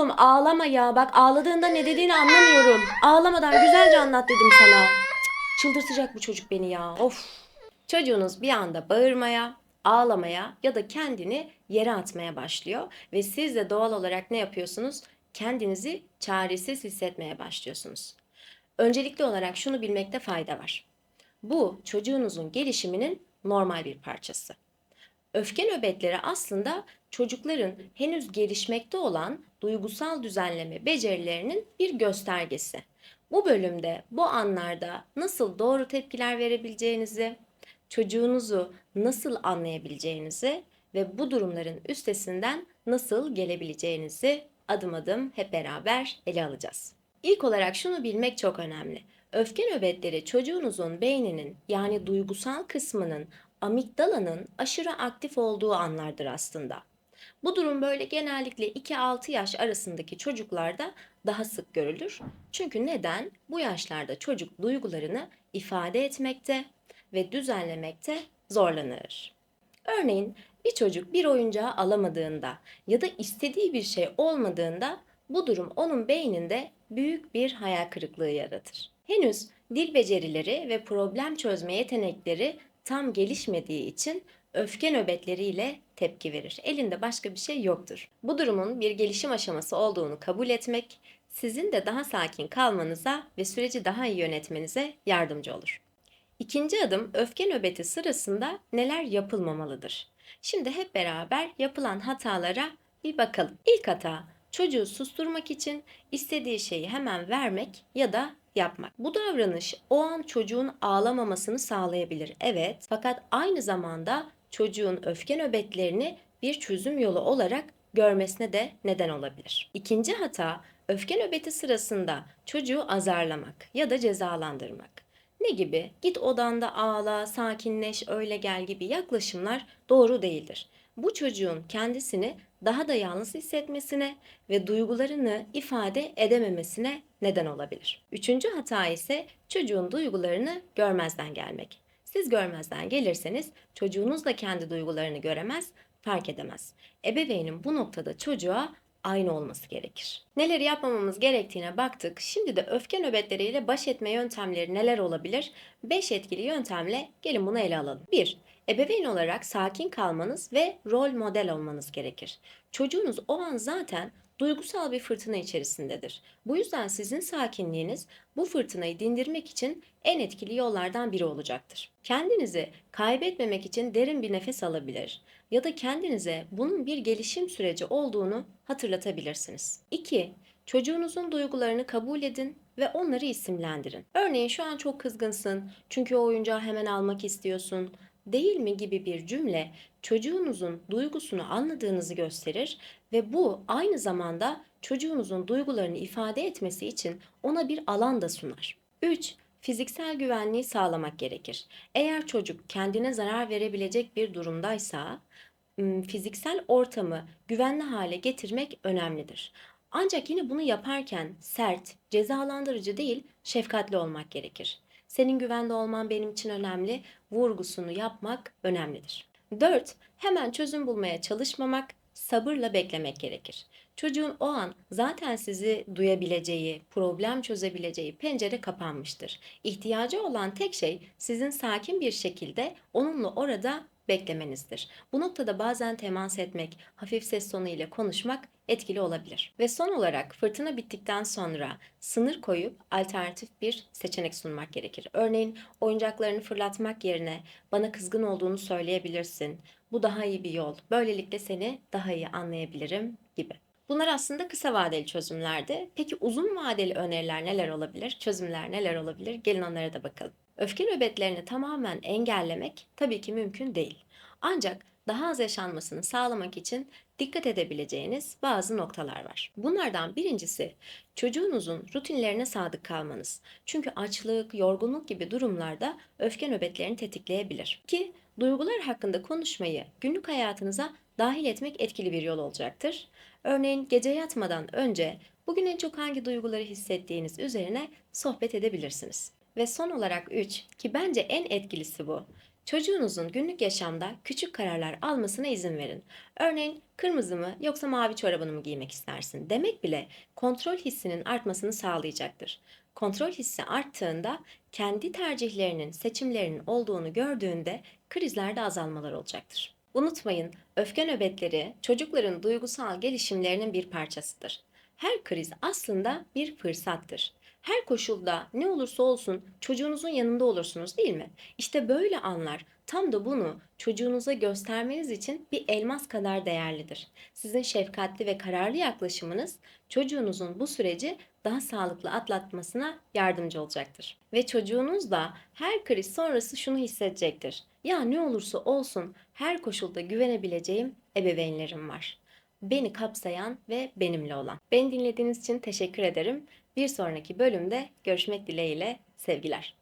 Oğlum ağlama ya. Bak ağladığında ne dediğini anlamıyorum. Ağlamadan güzelce anlat dedim sana. Cık, Çıldırtacak bu çocuk beni ya. Of. Çocuğunuz bir anda bağırmaya, ağlamaya ya da kendini yere atmaya başlıyor ve siz de doğal olarak ne yapıyorsunuz? Kendinizi çaresiz hissetmeye başlıyorsunuz. Öncelikli olarak şunu bilmekte fayda var. Bu çocuğunuzun gelişiminin normal bir parçası. Öfke nöbetleri aslında çocukların henüz gelişmekte olan duygusal düzenleme becerilerinin bir göstergesi. Bu bölümde bu anlarda nasıl doğru tepkiler verebileceğinizi, çocuğunuzu nasıl anlayabileceğinizi ve bu durumların üstesinden nasıl gelebileceğinizi adım adım hep beraber ele alacağız. İlk olarak şunu bilmek çok önemli. Öfke nöbetleri çocuğunuzun beyninin yani duygusal kısmının amigdalanın aşırı aktif olduğu anlardır aslında. Bu durum böyle genellikle 2-6 yaş arasındaki çocuklarda daha sık görülür. Çünkü neden? Bu yaşlarda çocuk duygularını ifade etmekte ve düzenlemekte zorlanır. Örneğin bir çocuk bir oyuncağı alamadığında ya da istediği bir şey olmadığında bu durum onun beyninde büyük bir hayal kırıklığı yaratır. Henüz dil becerileri ve problem çözme yetenekleri tam gelişmediği için öfke nöbetleriyle tepki verir. Elinde başka bir şey yoktur. Bu durumun bir gelişim aşaması olduğunu kabul etmek sizin de daha sakin kalmanıza ve süreci daha iyi yönetmenize yardımcı olur. İkinci adım öfke nöbeti sırasında neler yapılmamalıdır? Şimdi hep beraber yapılan hatalara bir bakalım. İlk hata çocuğu susturmak için istediği şeyi hemen vermek ya da yapmak. Bu davranış o an çocuğun ağlamamasını sağlayabilir. Evet, fakat aynı zamanda çocuğun öfke nöbetlerini bir çözüm yolu olarak görmesine de neden olabilir. İkinci hata öfke nöbeti sırasında çocuğu azarlamak ya da cezalandırmak. Ne gibi? Git odanda ağla, sakinleş, öyle gel gibi yaklaşımlar doğru değildir. Bu çocuğun kendisini daha da yalnız hissetmesine ve duygularını ifade edememesine neden olabilir. Üçüncü hata ise çocuğun duygularını görmezden gelmek. Siz görmezden gelirseniz çocuğunuz da kendi duygularını göremez, fark edemez. Ebeveynin bu noktada çocuğa aynı olması gerekir. Neleri yapmamamız gerektiğine baktık. Şimdi de öfke nöbetleriyle baş etme yöntemleri neler olabilir? 5 etkili yöntemle gelin bunu ele alalım. 1. Ebeveyn olarak sakin kalmanız ve rol model olmanız gerekir. Çocuğunuz o an zaten duygusal bir fırtına içerisindedir. Bu yüzden sizin sakinliğiniz bu fırtınayı dindirmek için en etkili yollardan biri olacaktır. Kendinizi kaybetmemek için derin bir nefes alabilir ya da kendinize bunun bir gelişim süreci olduğunu hatırlatabilirsiniz. 2. Çocuğunuzun duygularını kabul edin ve onları isimlendirin. Örneğin şu an çok kızgınsın çünkü o oyuncağı hemen almak istiyorsun değil mi gibi bir cümle çocuğunuzun duygusunu anladığınızı gösterir ve bu aynı zamanda çocuğunuzun duygularını ifade etmesi için ona bir alan da sunar. 3. Fiziksel güvenliği sağlamak gerekir. Eğer çocuk kendine zarar verebilecek bir durumdaysa fiziksel ortamı güvenli hale getirmek önemlidir. Ancak yine bunu yaparken sert, cezalandırıcı değil, şefkatli olmak gerekir. Senin güvende olman benim için önemli, vurgusunu yapmak önemlidir. 4. Hemen çözüm bulmaya çalışmamak, sabırla beklemek gerekir. Çocuğun o an zaten sizi duyabileceği, problem çözebileceği pencere kapanmıştır. İhtiyacı olan tek şey sizin sakin bir şekilde onunla orada beklemenizdir. Bu noktada bazen temas etmek, hafif ses tonu ile konuşmak etkili olabilir. Ve son olarak fırtına bittikten sonra sınır koyup alternatif bir seçenek sunmak gerekir. Örneğin oyuncaklarını fırlatmak yerine bana kızgın olduğunu söyleyebilirsin. Bu daha iyi bir yol. Böylelikle seni daha iyi anlayabilirim gibi. Bunlar aslında kısa vadeli çözümlerdi. Peki uzun vadeli öneriler neler olabilir? Çözümler neler olabilir? Gelin onlara da bakalım. Öfke nöbetlerini tamamen engellemek tabii ki mümkün değil. Ancak daha az yaşanmasını sağlamak için dikkat edebileceğiniz bazı noktalar var. Bunlardan birincisi çocuğunuzun rutinlerine sadık kalmanız. Çünkü açlık, yorgunluk gibi durumlarda öfke nöbetlerini tetikleyebilir. Ki duygular hakkında konuşmayı günlük hayatınıza dahil etmek etkili bir yol olacaktır. Örneğin gece yatmadan önce bugün en çok hangi duyguları hissettiğiniz üzerine sohbet edebilirsiniz. Ve son olarak 3 ki bence en etkilisi bu. Çocuğunuzun günlük yaşamda küçük kararlar almasına izin verin. Örneğin kırmızı mı yoksa mavi çorabını mı giymek istersin demek bile kontrol hissinin artmasını sağlayacaktır. Kontrol hissi arttığında kendi tercihlerinin, seçimlerinin olduğunu gördüğünde krizlerde azalmalar olacaktır. Unutmayın, öfke nöbetleri çocukların duygusal gelişimlerinin bir parçasıdır. Her kriz aslında bir fırsattır. Her koşulda ne olursa olsun çocuğunuzun yanında olursunuz değil mi? İşte böyle anlar tam da bunu çocuğunuza göstermeniz için bir elmas kadar değerlidir. Sizin şefkatli ve kararlı yaklaşımınız çocuğunuzun bu süreci daha sağlıklı atlatmasına yardımcı olacaktır. Ve çocuğunuz da her kriz sonrası şunu hissedecektir. Ya ne olursa olsun her koşulda güvenebileceğim ebeveynlerim var. Beni kapsayan ve benimle olan. Beni dinlediğiniz için teşekkür ederim. Bir sonraki bölümde görüşmek dileğiyle sevgiler.